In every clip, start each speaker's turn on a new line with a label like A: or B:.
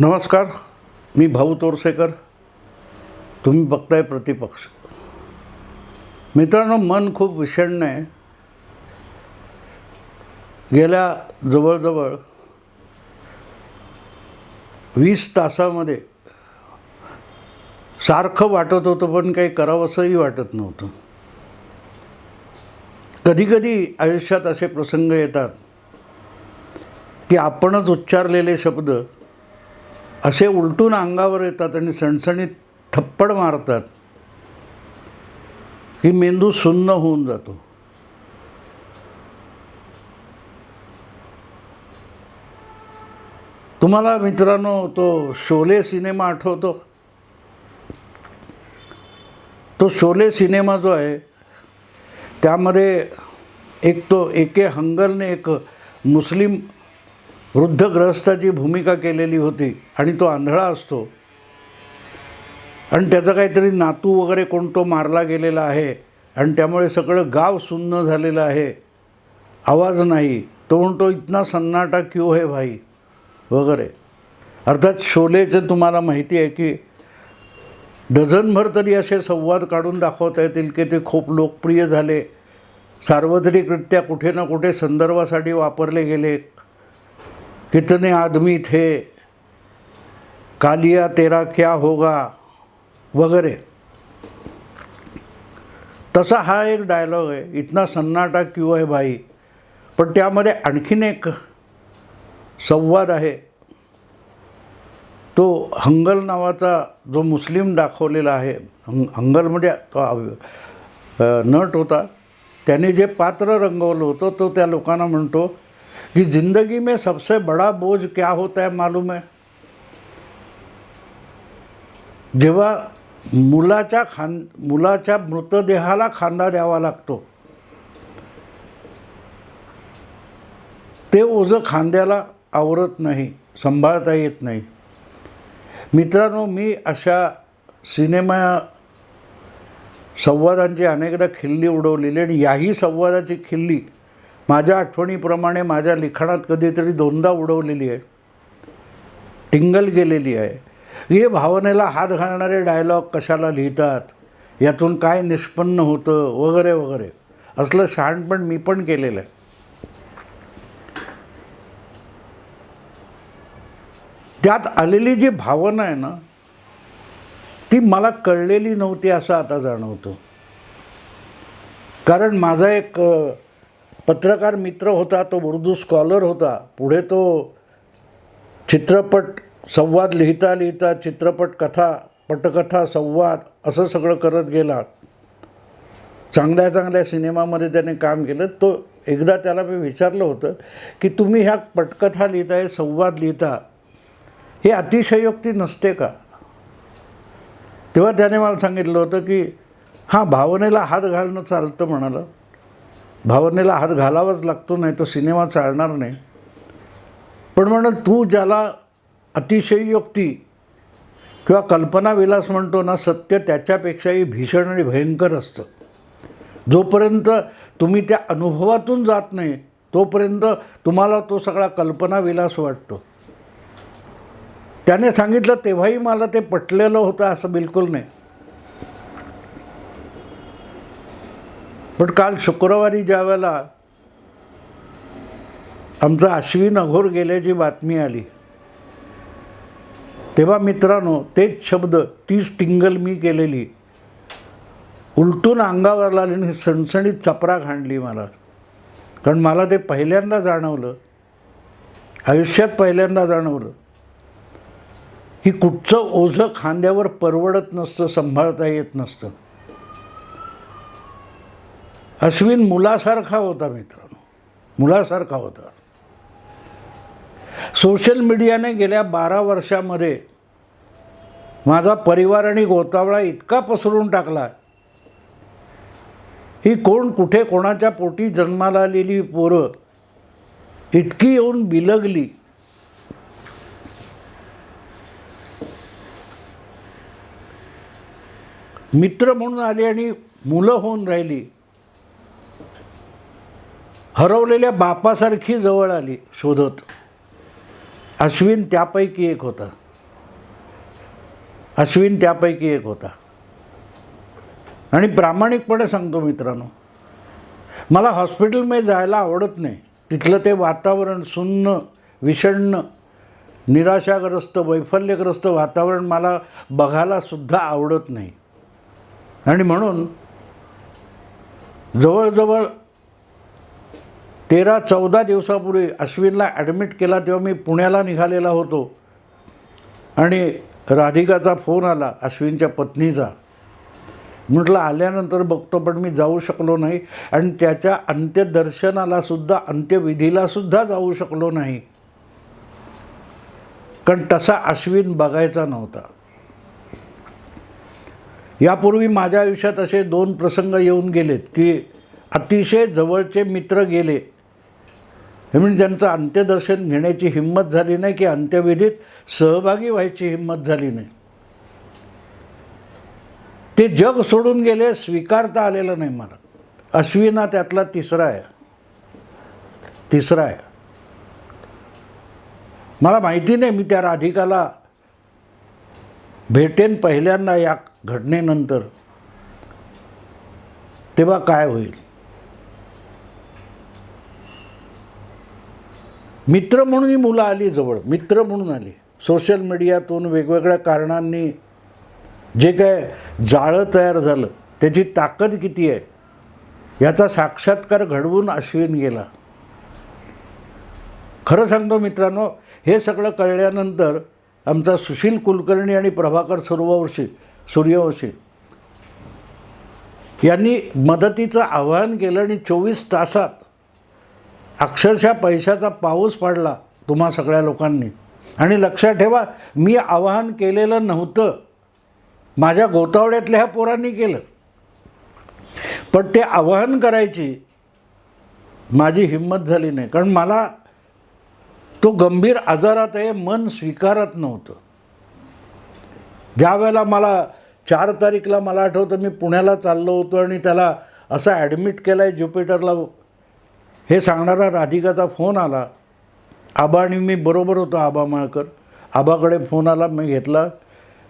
A: नमस्कार मी भाऊ तोरसेकर. तुम्ही बघताय प्रतिपक्ष. मित्रांनो मन खूप विषण्ण आहे गेल्या जवळजवळ वीस तासामध्ये सारखं वाटत होतं पण काही करावंसंही वाटत नव्हतं. कधीकधी आयुष्यात असे प्रसंग येतात की आपणच उच्चारलेले शब्द असे उलटून अंगावर येतात आणि सणसणीत थप्पड मारतात की मेंदू सुन्न होऊन जातो. तुम्हाला मित्रांनो तो शोले सिनेमा आठवतो? तो शोले सिनेमा जो आहे त्यामध्ये एक तो एके हंगलने एक मुस्लिम वृद्ध ग्रहस्थाची भूमिका केलेली होती आणि तो आंधळा असतो. आणि त्याचा काहीतरी नातू वगैरे कोण तो मारला गेलेला आहे आणि त्यामुळे सगळं गाव सुन्न झालेलं आहे. आवाज नाही. तो म्हणतो इतना सन्नाटा क्यों है भाई? वगैरे. अर्थात शोलेचे तुम्हाला माहिती आहे की डझनभर तरी असे संवाद काढून दाखवता येतील की ते खूप लोकप्रिय झाले. सार्वत्रिकरित्या कुठे ना कुठे संदर्भासाठी वापरले गेले. कितने आदमी थे? कालिया तेरा क्या होगा? वगैरे तसा हा एक डायलॉग आहे. इतना सन्नाटा क्यू आहे भाई? पण त्यामध्ये आणखीन एक संवाद आहे. तो हंगल नावाचा जो मुस्लिम दाखवलेला आहे हंग हंगल म्हणजे तो नट होता. त्याने जे पात्र रंगवलं होतं तो त्या लोकांना म्हणतो कि ज़िंदगी में सबसे बड़ा बोझ क्या होता है मालूम है? जेव्हा मुलाच्या खान मुलाच्या मृतदेहाला खांदा द्यावा लागतो ते ओझं खांद्याला आवरत नाही सांभाळता येत नाही. मित्रांनो मी अशा सिनेमा संवादांची अनेकदा खिल्ली उडवलेली आणि याही संवादाची खिल्ली माझ्या आठवणीप्रमाणे माझ्या लिखाणात कधीतरी दोनदा उडवलेली आहे. टिंगल गेलेली आहे. हे भावनेला हात घालणारे डायलॉग कशाला लिहितात? यातून काय निष्पन्न होतं? वगैरे वगैरे. असलं शहाणपण मी पण केलेलं आहे. त्यात आलेली जी भावना आहे ना ती मला कळलेली नव्हती असं आता जाणवतं. कारण माझा एक पत्रकार मित्र होता तो उर्दू स्कॉलर होता. पुढे तो चित्रपट संवाद लिहिता लिहिता चित्रपट कथा पटकथा संवाद असं सगळं करत गेला. चांगल्या चांगल्या सिनेमामध्ये त्याने काम केलं. तो एकदा त्याला मी विचारलं होतं की तुम्ही ह्या पटकथा लिहिताय संवाद लिहिता हे अतिशयोक्ती नसते का? तेव्हा त्याने मला सांगितलं होतं की हां भावनेला हात घालणं चालतं म्हणालं. भावनेला हात घालावाच लागतो नाही तर सिनेमा चालणार नाही. पण म्हणाल तू ज्याला अतिशयोक्ती किंवा कल्पनाविलास म्हणतो ना सत्य त्याच्यापेक्षाही भीषण आणि भयंकर असतं. जोपर्यंत तुम्ही त्या अनुभवातून जात नाही तोपर्यंत तुम्हाला तो सगळा कल्पनाविलास वाटतो. त्याने सांगितलं तेव्हाही मला ते पटलेलं होतं असं बिलकुल नाही. पण काल शुक्रवारी ज्या वेळेला आमचा अश्विन अघोर गेल्याची बातमी आली तेव्हा मित्रांनो तेच शब्द तीच टिंगल मी केलेली. उलटून अंगावर आली आणि सणसणीत चपरा खांडली मला. कारण मला ते पहिल्यांदा जाणवलं. आयुष्यात पहिल्यांदा जाणवलं. की कुठचं ओझं खांद्यावर परवडत नसतं सांभाळता येत नसतं. अश्विन मुलासारखा होता मित्रांनो. मुलासारखा होता. सोशल मीडियाने गेल्या बारा वर्षामध्ये माझा परिवार आणि गोतावळा इतका पसरून टाकला. ही कोण कुठे कोणाच्या पोटी जन्माला आलेली पोरं इतकी येऊन बिलगली. मित्र म्हणून आली आणि मुलं होऊन राहिली. हरवलेल्या बापासारखी जवळ आली शोधत. अश्विन त्यापैकी एक होता. अश्विन त्यापैकी एक होता. आणि प्रामाणिकपणे सांगतो मित्रांनो मला हॉस्पिटलमध्ये जायला आवडत नाही. तिथलं ते वातावरण सुन्न विषण्ण निराशाग्रस्त वैफल्यग्रस्त वातावरण मला बघायला सुद्धा आवडत नाही. आणि म्हणून जवळजवळ तेरा चौदा दिवसापूर्वी अश्विनला ॲडमिट केला तेव्हा मी पुण्याला निघालेला होतो. आणि राधिकाचा फोन आला अश्विनच्या पत्नीचा. म्हटलं आल्यानंतर बघतो पण मी जाऊ शकलो नाही. आणि त्याच्या अंत्यदर्शनाला सुद्धा अंत्यविधीला सुद्धा जाऊ शकलो नाही. कारण तसा अश्विन बघायचा नव्हता. यापूर्वी माझ्या आयुष्यात असे दोन प्रसंग येऊन गेलेत की अतिशय जवळचे मित्र गेले. हे म्हणजे त्यांचं अंत्यदर्शन घेण्याची हिंमत झाली नाही की अंत्यविधीत सहभागी व्हायची हिंमत झाली नाही. ते जग सोडून गेले स्वीकारता आलेलं नाही मला अश्विना त्यातला तिसरा आहे. तिसरा आहे. मला माहिती नाही मी त्या राधिकाला भेटेन पहिल्यांदा या घटनेनंतर. तेव्हा काय होईल? मित्र म्हणून ही मुलं आली जवळ मित्र म्हणून आली. सोशल मीडियातून वेगवेगळ्या कारणांनी जे काय जाळं तयार झालं त्याची ताकद किती आहे याचा साक्षात्कार घडवून अश्विन गेला. खरं सांगतो मित्रांनो हे सगळं कळल्यानंतर आमचा सुशील कुलकर्णी आणि प्रभाकर सूर्यवंशी सूर्यवंशी यांनी मदतीचं आवाहन केलं आणि चोवीस तासात अक्षरशः पैशाचा पाऊस पडला तुम्हा सगळ्या लोकांनी. आणि लक्षात ठेवा मी आवाहन केलेलं नव्हतं. माझ्या गोतावड्यातल्या ह्या पोरांनी केलं. पण ते आवाहन करायची माझी हिंमत झाली नाही. कारण मला तो गंभीर आजारात आहे मन स्वीकारत नव्हतं. ज्या वेळेला मला चार तारीखला मला आठवतं मी पुण्याला चाललो होतो आणि त्याला असं ॲडमिट केलं आहे ज्युपिटरला हे सांगणारा राधिकाचा फोन आला. आबा आणि मी बरोबर होतो आबा माळकर. आबाकडे फोन आला मी घेतला.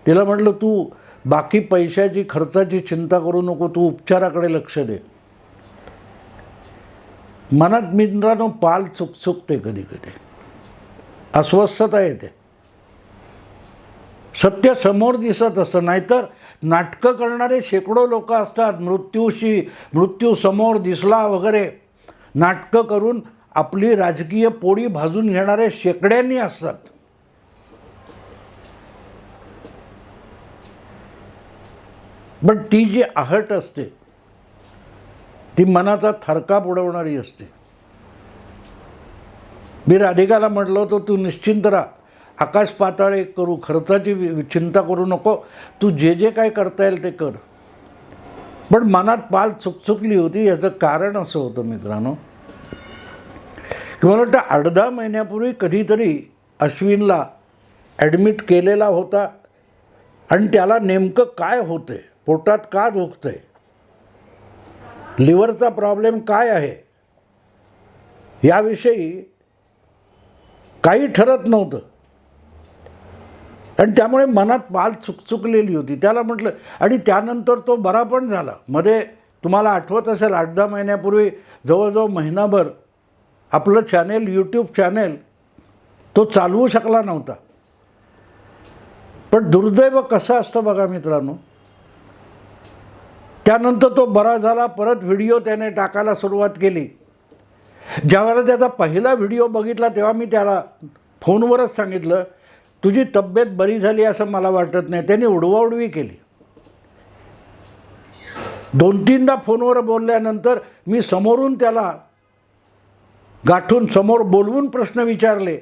A: तिला म्हटलं तू बाकी पैशाची खर्चाची चिंता करू नको तू उपचाराकडे लक्ष दे. मनात मित्रांनो पाल चुकचुकते कधी कधी. अस्वस्थता येते. सत्य समोर दिसत असतं. नाहीतर नाटकं करणारे शेकडो लोक असतात. मृत्यूशी मृत्यू समोर दिसला वगैरे. नाटकं करून आपली राजकीय पोळी भाजून घेणारे शेकड्यांनी असतात. पण ती जी आहट असते ती मनाचा थरकाप उडवणारी असते. मी राधिकाला म्हटलं होतं तू निश्चिंत राहा. आकाश पाताळ एक करू खर्चाची वि- चिंता करू नको. तू जे जे काय करता येईल ते कर. पण मनात पाल चुकचुकली होती याचं कारण असं होतं मित्रांनो. की मला वाटतं अर्धा महिन्यापूर्वी कधीतरी अश्विनला ॲडमिट केलेला होता आणि त्याला नेमकं काय होतं आहे पोटात का दुखतं आहे लिव्हरचा प्रॉब्लेम काय आहे? याविषयी काही ठरत नव्हतं. आणि त्यामुळे मनात पाल चुकचुकलेली होती. त्याला म्हटलं आणि त्यानंतर तो बरा पण झाला. मध्ये तुम्हाला आठवत असेल आठ दहा महिन्यापूर्वी जवळजवळ महिनाभर आपलं चॅनेल यूट्यूब चॅनेल तो चालवू शकला नव्हता. पण दुर्दैव कसं असतं बघा मित्रांनो त्यानंतर तो बरा झाला परत व्हिडिओ त्याने टाकायला सुरुवात केली. ज्यावेळेला त्याचा पहिला व्हिडिओ बघितला तेव्हा मी त्याला फोनवरच सांगितलं तुझी तब्येत बरी झाली असं मला वाटत नाही. त्यांनी उडवाउडवी केली. दोन तीनदा फोनवर बोलल्यानंतर मी समोरून त्याला गाठून समोर बोलवून प्रश्न विचारले.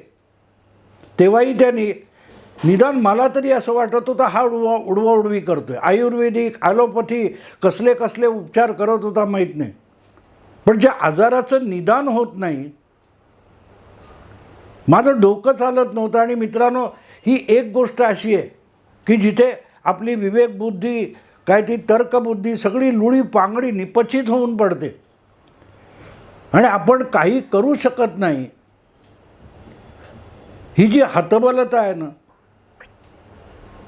A: तेव्हाही त्यांनी निदान मला तरी असं वाटत होतं हा उडवा उडवाउडवी करतो आहे आयुर्वेदिक ॲलोपॅथी कसले कसले उपचार करत होता माहीत नाही. पण ज्या आजाराचं निदान होत नाही माझं डोकं चालत नव्हतं आणि मित्रांनो ही एक गोष्ट अशी आहे की जिथे आपली विवेकबुद्धी काय ती तर्कबुद्धी सगळी लुळी पांगडी निपचित होऊन पडते. आणि आपण काही करू शकत नाही. ही जी हतबलता आहे ना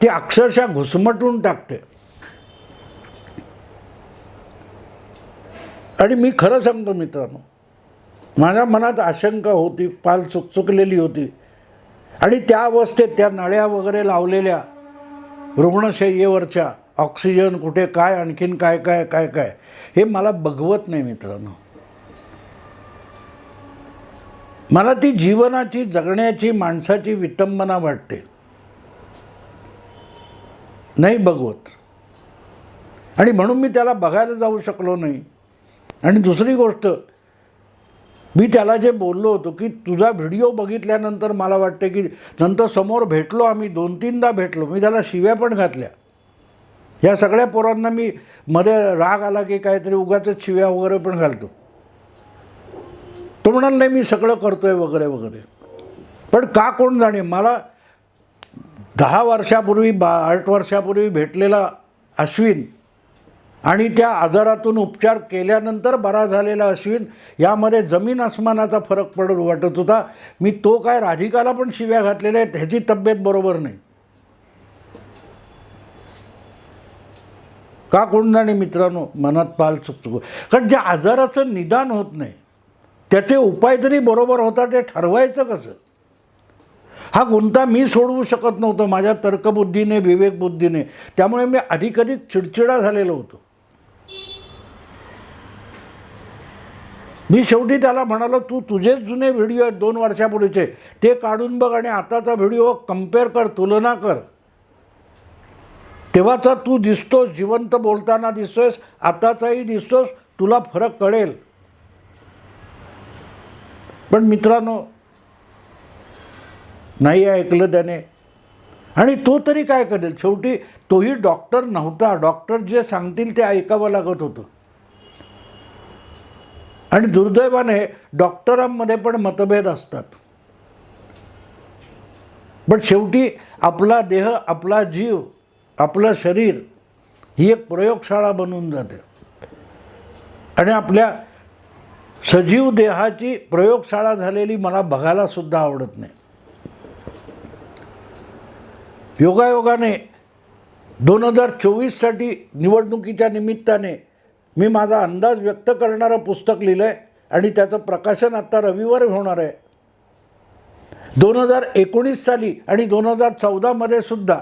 A: ती अक्षरशः घुसमटून टाकते. आणि मी खरं सांगतो मित्रांनो माझ्या मनात आशंका होती पाल चुकचुकलेली होती. आणि त्या अवस्थेत त्या नळ्या वगैरे लावलेल्या रुग्णशय्येवरच्या ऑक्सिजन कुठे काय आणखीन काय काय काय काय हे मला बघवत नाही मित्रांनो. मला ती जीवनाची जगण्याची माणसाची विटंबना वाटते. नाही बघवत. आणि म्हणून मी त्याला बघायला जाऊ शकलो नाही. आणि दुसरी गोष्ट मी त्याला जे बोललो होतो की तुझा व्हिडिओ बघितल्यानंतर मला वाटते की नंतर समोर भेटलो आम्ही दोन तीनदा भेटलो मी त्याला शिव्या पण घातल्या. या सगळ्या पोरांना मी मध्ये राग आला की काहीतरी उगाच शिव्या वगैरे पण घालतो. तो म्हणाल नाही मी सगळं करतोय वगैरे वगैरे. पण का कोण जाणे मला दहा वर्षापूर्वी बा आठ वर्षापूर्वी भेटलेला अश्विन आणि त्या आजारातून उपचार केल्यानंतर बरा झालेला अश्विन यामध्ये जमीन आसमानाचा फरक पडत वाटत होता. मी तो काय राधिकाला पण शिव्या घातलेल्या आहेत ह्याची तब्येत बरोबर नाही. का कोण जाणे मित्रांनो मनात पाल चुकतो. कारण ज्या आजाराचं निदान होत नाही त्याचे उपाय तरी बरोबर होता ते ठरवायचं कसं? हा गुंता मी सोडवू शकत नव्हतो माझ्या तर्कबुद्धीने विवेकबुद्धीने. त्यामुळे मी अधिकाधिक चिडचिडा झालेलो होतो. मी शेवटी त्याला म्हणालो तू तुझेच जुने व्हिडिओ आहेत दोन वर्षापूर्वीचे ते काढून बघ आणि आताचा व्हिडिओ कंपेअर कर तुलना कर. तेव्हाचा तू दिसतोस जिवंत बोलताना दिसतोयस आताचाही दिसतोस तुला फरक कळेल. पण मित्रांनो नाही ऐकलं त्याने. आणि तो तरी काय करेल? शेवटी तोही डॉक्टर नव्हता. डॉक्टर जे सांगतील ते ऐकावं लागत होतं. आणि दुर्दैवाने डॉक्टरांमध्ये पण मतभेद असतात. पण शेवटी आपला देह आपला जीव आपलं शरीर ही एक प्रयोगशाळा बनून जाते. आणि आपल्या सजीव देहाची प्रयोगशाळा झालेली मला बघायला सुद्धा आवडत नाही. योगायोगाने दोन हजार चोवीससाठी निवडणुकीच्या निमित्ताने मी माझा अंदाज व्यक्त करणारं पुस्तक लिहिलं आहे आणि त्याचं प्रकाशन आत्ता रविवार होणार आहे. दोन हजार एकोणीस साली आणि दोन हजार चौदामध्ये सुद्धा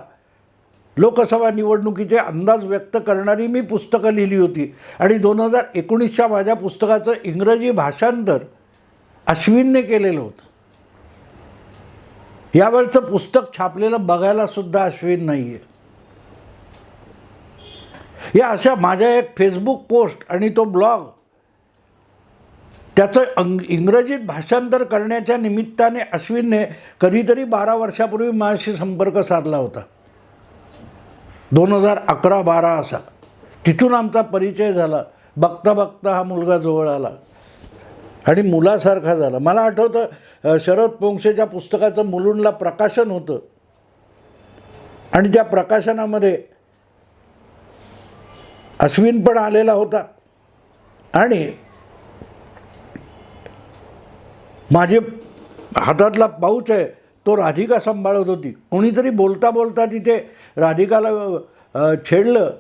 A: लोकसभा निवडणुकीचे अंदाज व्यक्त करणारी मी पुस्तकं लिहिली होती. आणि दोन हजार एकोणीसच्या माझ्या पुस्तकाचं इंग्रजी भाषांतर अश्विनने केलेलं होतं. यावेळचं पुस्तक छापलेलं बघायला सुद्धा अश्विन नाही आहे या अशा माझ्या एक फेसबुक पोस्ट आणि तो ब्लॉग त्याचं अंग इंग्रजीत भाषांतर करण्याच्या निमित्ताने अश्विनने कधीतरी बारा वर्षापूर्वी माझ्याशी संपर्क साधला होता. दोन हजार अकरा बारा असा. तिथून आमचा परिचय झाला. बघता बघता हा मुलगा जवळ आला. आणि मुलासारखा झाला. मला आठवतं शरद पोंक्षेच्या पुस्तकाचं मुलुंडला प्रकाशन होतं. आणि त्या प्रकाशनामध्ये अश्विन पण आलेला होता. आणि माझे हातातला पाऊच आहे तो राधिका सांभाळत होती. कोणीतरी बोलता बोलता तिथे राधिकाला छेडलं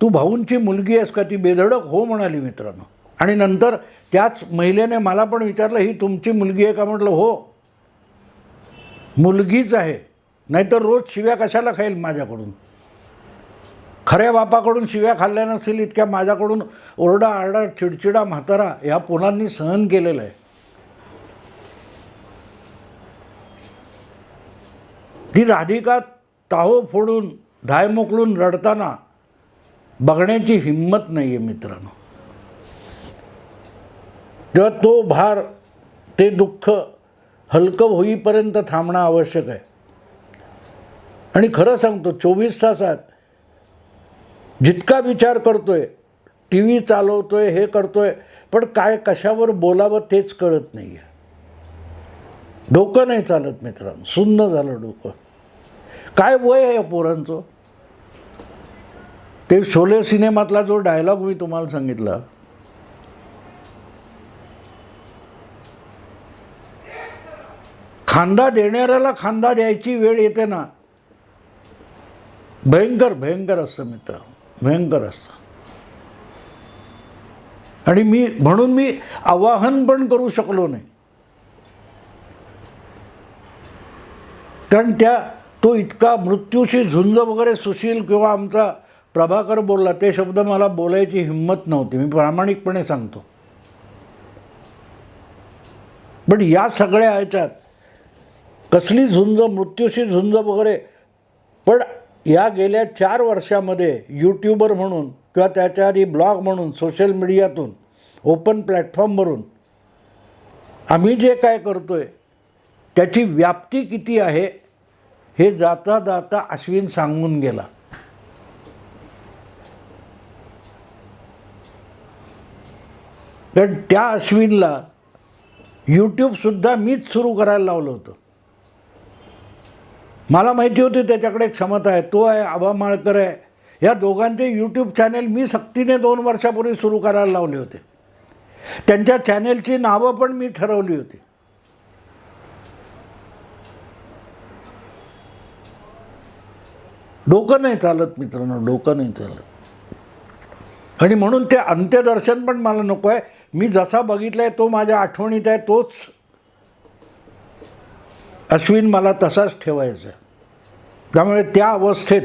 A: तू भाऊंची मुलगी आहेस का? ती बेधडक. हो म्हणाली मित्रांनो. आणि नंतर त्याच महिलेने मला पण विचारलं ही तुमची मुलगी आहे का? म्हटलं हो. मुलगीच आहे. नाहीतर रोज शिव्या कशाला खाईल माझ्याकडून? खऱ्या बापाकडून शिव्या खाल्ल्या नसेल इतक्या माझ्याकडून ओरडा आरडा चिडचिडा म्हातारा ह्या पुलांनी सहन केलेलं आहे. ती राधिका ताहो फोडून धाय मोकळून रडताना बघण्याची हिंमत नाही आहे मित्रांनो. तेव्हा तो भार ते दुःख हलकं होईपर्यंत थांबणं आवश्यक आहे. आणि खरं सांगतो चोवीस तासात जितका विचार करतोय टी व्ही चालवतोय हे करतोय पण काय कशावर बोलावं तेच कळत नाही आहे डोकं नाही चालत मित्रांनो सुन्न झालं डोकं. काय वय आहे या पोरांचं? ते शोले सिनेमातला जो डायलॉग मी तुम्हाला सांगितला खांदा देणाऱ्याला खांदा द्यायची वेळ येते ना? भयंकर भयंकर असतं मित्र भयंकर असतं. आणि मी म्हणून मी आवाहन पण करू शकलो नाही. कारण त्या तो इतका मृत्यूशी झुंज वगैरे सुशील किंवा आमचा प्रभाकर बोलला ते शब्द मला बोलायची हिंमत नव्हती. मी प्रामाणिकपणे सांगतो. पण या सगळ्या ह्याच्यात कसली झुंज मृत्यूशी झुंज वगैरे पण या गेल्या चार वर्षामध्ये यूट्यूबर म्हणून किंवा त्याच्या आधी ब्लॉग म्हणून सोशल मीडियातून ओपन प्लॅटफॉर्मवरून आम्ही जे काय करतो आहे त्याची व्याप्ती किती आहे हे जाता जाता अश्विन सांगून गेला. कारण त्या अश्विनला यूट्यूबसुद्धा मीच सुरू करायला लावलं होतं. मला माहिती होती त्याच्याकडे क्षमता आहे तो आहे आबा माळकर आहे. या दोघांचे यूट्यूब चॅनेल मी सक्तीने दोन वर्षापूर्वी सुरू करायला लावले होते. त्यांच्या चॅनेलची नावं पण मी ठरवली होती. डोकं नाही चालत मित्रांनो डोकं नाही चालत. आणि म्हणून ते अंत्यदर्शन पण मला नको आहे मी जसा बघितला आहे तो माझ्या आठवणीत आहे तोच अश्विन मला तसाच ठेवायचा. त्यामुळे त्या अवस्थेत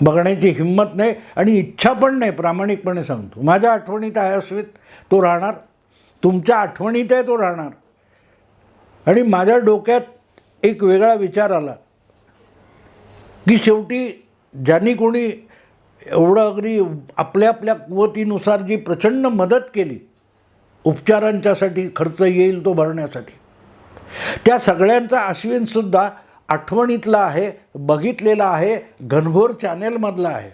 A: बघण्याची हिंमत नाही आणि इच्छा पण नाही प्रामाणिकपणे सांगतो. माझ्या आठवणीत आहे अश्विन तो राहणार. तुमच्या आठवणीत आहे तो राहणार. आणि माझ्या डोक्यात एक वेगळा विचार आला. की शेवटी ज्यांनी कोणी एवढं अगदी आपल्या आपल्या कुवतीनुसार जी प्रचंड मदत केली उपचारांच्यासाठी खर्च येईल तो भरण्यासाठी. त्या सगळ्यांचा अश्विनसुद्धा आठवणीतला आहे बघितलेला आहे घनघोर चॅनेलमधला आहे.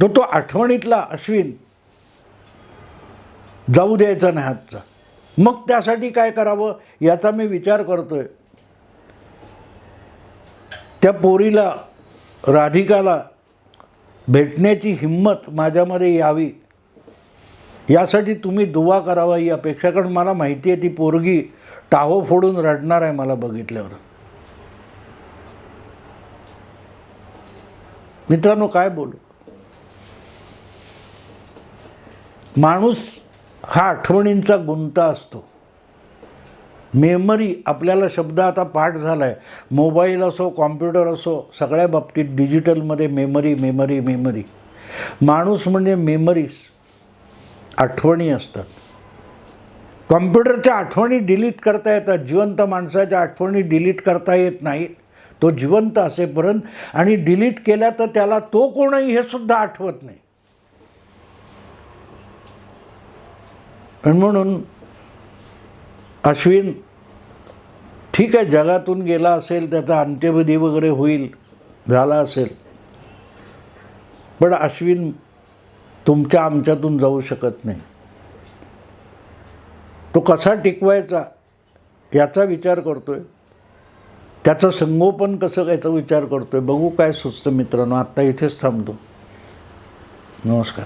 A: तो तो आठवणीतला अश्विन. जाऊ द्यायचा नाही आजचा मग त्यासाठी काय करावं याचा मी विचार करतोय. त्या पोरीला राधिकाला भेटण्याची हिंमत माझ्यामध्ये यावी. यासाठी तुम्ही दुवा करावा ही अपेक्षा कारण मला माहिती आहे ती पोरगी टाहो फोडून रडणार आहे मला बघितल्यावर. मित्रांनो काय बोलू? माणूस हा आठवणींचा गुंता असतो. मेमरी आपल्याला शब्द आता पाठ झाला आहे मोबाईल असो कॉम्प्युटर असो सगळ्या बाबतीत डिजिटलमध्ये मेमरी मेमरी मेमरी. माणूस म्हणजे मेमरीज. आठवणी असतात. कॉम्प्युटरच्या आठवणी डिलीट करता येतात. जिवंत माणसाच्या आठवणी डिलीट करता येत नाहीत. तो जिवंत असेपर्यंत आणि डिलीट केल्या तर त्याला तो कोणही हे सुद्धा आठवत नाही. आणि म्हणून अश्विन ठीक आहे जगातून गेला असेल त्याचा अंत्यविधी वगैरे होईल झाला असेल. पण अश्विन तुमच्या आमच्यातून जाऊ शकत नाही. तो कसा टिकवायचा याचा विचार करतो आहे त्याचं संगोपन कसं याचा विचार करतो आहे बघू काय सुचतं मित्रांनो. आत्ता इथेच थांबतो. नमस्कार.